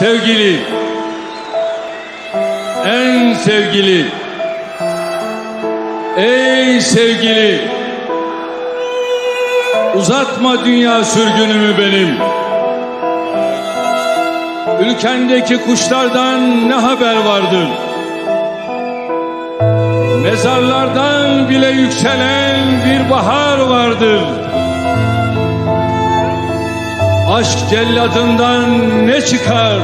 Sevgili, en sevgili, ey sevgili, uzatma dünya sürgünümü benim. Ülkendeki kuşlardan ne haber vardır? Mezarlardan bile yükselen bir bahar vardır. Aşk celladından ne çıkar?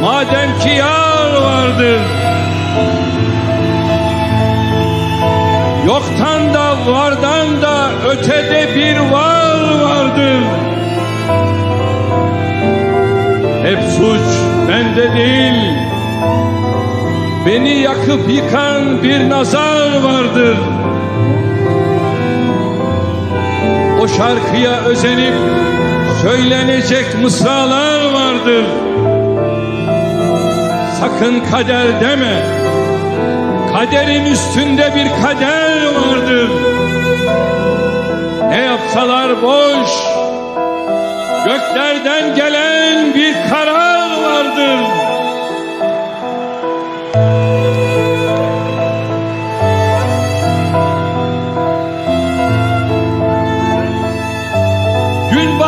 Madem ki yar vardır. Yoktan da vardan da ötede bir var vardır. Hep suç bende değil. Beni yakıp yıkan bir nazar vardır. O şarkıya özenip söylenecek mısralar vardır. Sakın kader deme. Kaderin üstünde bir kader vardır. Ne yapsalar boş. Göklerden gelen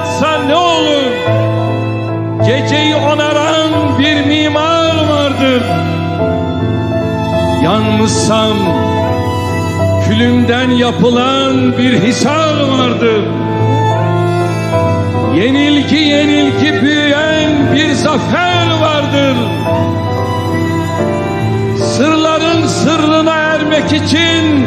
Batsa ne olur? Geceyi onaran bir mimar vardır. Yanmışsam külümden yapılan bir hisar vardır. Yenilgi yenilgi büyüyen bir zafer vardır. Sırların sırrına ermek için